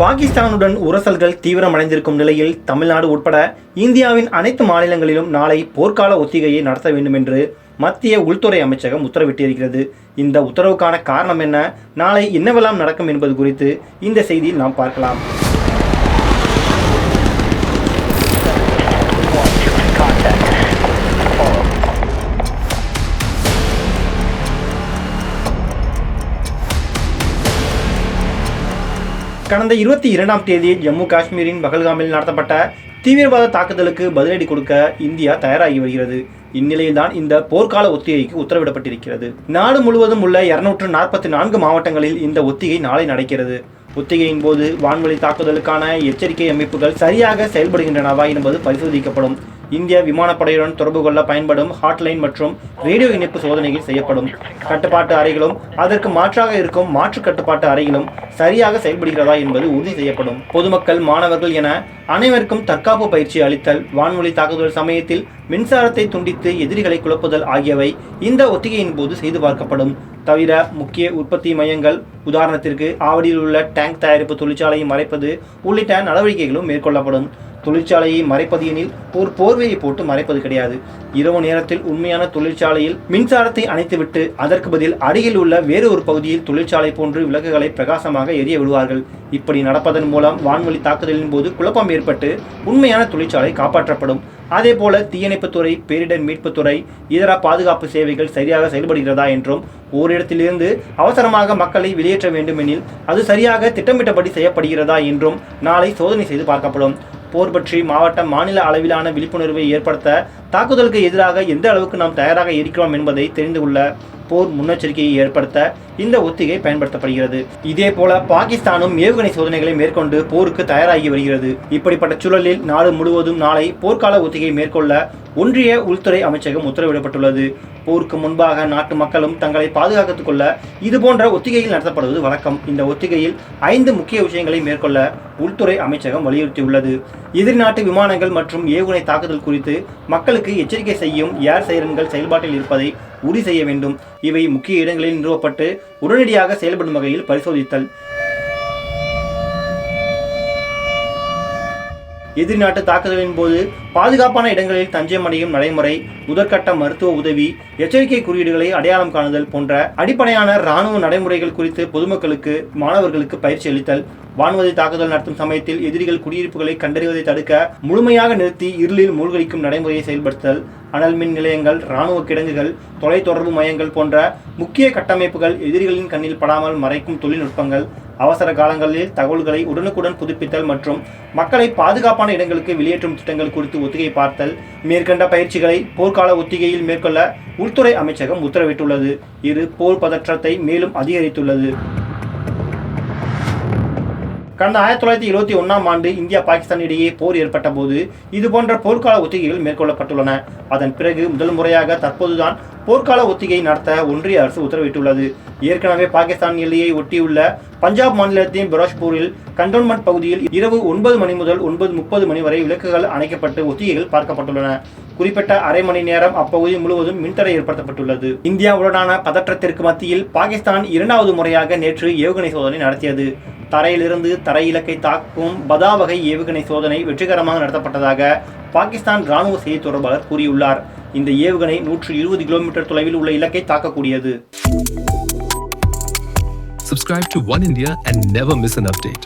பாகிஸ்தானுடன் உரசல்கள் தீவிரமடைந்திருக்கும் நிலையில் தமிழ்நாடு உட்பட இந்தியாவின் அனைத்து மாநிலங்களிலும் நாளை போர்க்கால ஒத்திகையை நடத்த வேண்டும் என்று மத்திய உள்துறை அமைச்சகம் உத்தரவிட்டிருக்கிறது. இந்த உத்தரவுக்கான காரணம் என்ன? நாளை என்னவெல்லாம் நடக்கும் என்பது குறித்து இந்த செய்தியில் நாம் பார்க்கலாம். கடந்த இருபத்தி இரண்டாம் தேதி ஜம்மு காஷ்மீரின் பகல்காமில் நடத்தப்பட்ட தீவிரவாத தாக்குதலுக்கு பதிலடி கொடுக்க இந்தியா தயாராகி வருகிறது. இந்நிலையில்தான் இந்த போர்க்கால ஒத்திகைக்கு உத்தரவிடப்பட்டிருக்கிறது. நாடு முழுவதும் உள்ள இருநூற்று நாற்பத்தி நான்கு மாவட்டங்களில் இந்த ஒத்திகை நாளை நடக்கிறது. ஒத்திகையின் போது வான்வழி தாக்குதலுக்கான எச்சரிக்கை அமைப்புகள் சரியாக செயல்படுகின்றனவா என்பது பரிசோதிக்கப்படும். இந்திய விமானப்படையுடன் தொடர்பு கொள்ள பயன்படும் ஹாட்லைன் மற்றும் ரேடியோ இணைப்பு சோதனைகள் செய்யப்படும். கட்டுப்பாட்டு அறைகளும் அதற்கு மாற்றாக இருக்கும் மாற்று கட்டுப்பாட்டு அறைகளும் சரியாக செயல்படுகிறதா என்பது உறுதி செய்யப்படும். பொதுமக்கள் மாணவர்கள் என அனைவருக்கும் தற்காப்பு பயிற்சி அளித்தல் வான்வழி தாக்குதல் சமயத்தில் மின்சாரத்தை துண்டித்து எதிரிகளை குழப்புதல் ஆகியவை இந்த ஒத்திகையின் போது செய்து பார்க்கப்படும். தவிர முக்கிய உற்பத்தி மையங்கள் உதாரணத்திற்கு ஆவடியில் உள்ள டேங்க் தயாரிப்பு தொழிற்சாலையை மறைப்பது உள்ளிட்ட நடவடிக்கைகளும் மேற்கொள்ளப்படும். தொழிற்சாலையை மறைப்பது எனில் ஒரு போர்வையை போட்டு மறைப்பது கிடையாது. இரவு நேரத்தில் உண்மையான தொழிற்சாலையில் மின்சாரத்தை அணைத்துவிட்டு அதற்கு பதில் அருகில் உள்ள வேறு ஒரு பகுதியில் தொழிற்சாலை போன்று விளக்குகளை பிரகாசமாக எரிய விடுவார்கள். இப்படி நடப்பதன் மூலம் வான்வழி தாக்குதலின் போது குழப்பம் ஏற்பட்டு உண்மையான தொழிற்சாலை காப்பாற்றப்படும். அதே போல தீயணைப்புத்துறை பேரிடர் மீட்புத்துறை இதர பாதுகாப்பு சேவைகள் சரியாக செயல்படுகிறதா என்றும் ஓரிடத்திலிருந்து அவசரமாக மக்களை வெளியேற்ற வேண்டுமெனில் அது சரியாக திட்டமிட்டபடி செய்யப்படுகிறதா என்றும் நாளை சோதனை செய்து பார்க்கப்படும். போர் பற்றி மாவட்ட மாநில அளவிலான விழிப்புணர்வை ஏற்படுத்த தாக்குதலுக்கு எதிராக எந்த அளவுக்கு நாம் தயாராக இருக்கிறோம் என்பதை தெரிந்து கொள்ள போர் முன்னெச்சரிக்கையை ஏற்படுத்த இந்த ஒத்திகை பயன்படுத்தப்படுகிறது. இதே போல பாகிஸ்தானும் ஏவுகணை சோதனைகளை மேற்கொண்டு போருக்கு தயாராகி வருகிறது. இப்படிப்பட்ட சூழலில் நாடு முழுவதும் நாளை போர்க்கால ஒத்திகை மேற்கொள்ள ஒன்றிய உள்துறை அமைச்சகம் உத்தரவிடப்பட்டுள்ளது. போருக்கு முன்பாக நாட்டு மக்களும் தங்களை பாதுகாத்துக் கொள்ள இது போன்ற ஒத்திகையில் நடத்தப்படுவது வழக்கம். இந்த ஒத்திகையில் ஐந்து முக்கிய விஷயங்களை மேற்கொள்ள உள்துறை அமைச்சகம் வலியுறுத்தியுள்ளது. எதிர்நாட்டு விமானங்கள் மற்றும் ஏவுகணை தாக்குதல் குறித்து மக்கள் மக்களுக்கு எச்சரிக்கை செய்யும் ஏர் சைரன்கள் செயல்பாட்டில் இருப்பதை உறுதி செய்ய வேண்டும். இவை முக்கிய இடங்களில் நிறுவப்பட்டு உடனடியாக செயல்படும் வகையில் பரிசோதித்தல். எதிரி நாட்டு தாக்குதலின் போது பாதுகாப்பான இடங்களில் தஞ்சம் அடையும் நடைமுறை முதற்கட்ட மருத்துவ உதவி எச்சரிக்கை குறியீடுகளை அடையாளம் காணுதல் போன்ற அடிப்படையான இராணுவ நடைமுறைகள் குறித்து பொதுமக்களுக்கு மாணவர்களுக்கு பயிற்சி அளித்தல் வான்வதை தாக்குதல் நடத்தும் சமயத்தில் எதிரிகள் குடியிருப்புகளை கண்டறிவதை தடுக்க முழுமையாக நிறுத்தி இருளில் மூழ்கடிக்கும் நடைமுறையை செயல்படுத்தல் அனல் மின் நிலையங்கள் இராணுவ கிடங்குகள் தொலைத்தொடர்பு மையங்கள் போன்ற முக்கிய கட்டமைப்புகள் எதிரிகளின் கண்ணில் படாமல் மறைக்கும் தொழில்நுட்பங்கள் அவசர காலங்களில் தகவல்களை உடனுக்குடன் புதுப்பித்தல் மற்றும் மக்களை பாதுகாப்பான இடங்களுக்கு வெளியேற்றும் திட்டங்கள் குறித்து ஒத்திகை பார்த்தல் மேற்கண்ட பயிற்சிகளை போர்க்கால ஒத்திகையில் மேற்கொள்ள உள்துறை அமைச்சகம் உத்தரவிட்டுள்ளது. இது போர் பதற்றத்தை மேலும் அதிகரித்துள்ளது. கடந்த ஆயிரத்தி தொள்ளாயிரத்தி இருபத்தி ஒன்றாம் ஆண்டு இந்தியா பாகிஸ்தான் இடையே போர் ஏற்பட்ட போது இதுபோன்ற போர்க்கால ஒத்திகைகள் மேற்கொள்ளப்பட்டுள்ளன. அதன் பிறகு முதல் முறையாக தற்போதுதான் போர்க்கால ஒத்திகை நடத்த ஒன்றிய அரசு உத்தரவிட்டுள்ளது. ஏற்கனவே பாகிஸ்தான் எல்லையை ஒட்டியுள்ள பஞ்சாப் மாநிலத்தின் பிரோஷ்பூரில் கண்டோன்மெண்ட் பகுதியில் இரவு ஒன்பது மணி முதல் ஒன்பது முப்பது மணி வரை விளக்குகள் அணைக்கப்பட்டு ஒத்திகைகள் பார்க்கப்பட்டுள்ளன. குறிப்பிட்ட அரை மணி நேரம் அப்பகுதி முழுவதும் மின்தடை ஏற்படுத்தப்பட்டுள்ளது. இந்தியாவுடனான பதற்றத்திற்கு மத்தியில் பாகிஸ்தான் இரண்டாவது முறையாக நேற்று ஏவுகணை சோதனை நடத்தியது. தரையிலிருந்து தரை இலக்கை தாக்கும் பதா வகை ஏவுகணை சோதனை வெற்றிகரமாக நடத்தப்பட்டதாக பாகிஸ்தான் ராணுவ செய்தி தொடர்பாளர் கூறியுள்ளார் இந்த ஏவுகணை நூற்று இருபது கிலோமீட்டர் தொலைவில் உள்ள இலக்கை தாக்கக்கூடியது Subscribe to One India and never miss an update.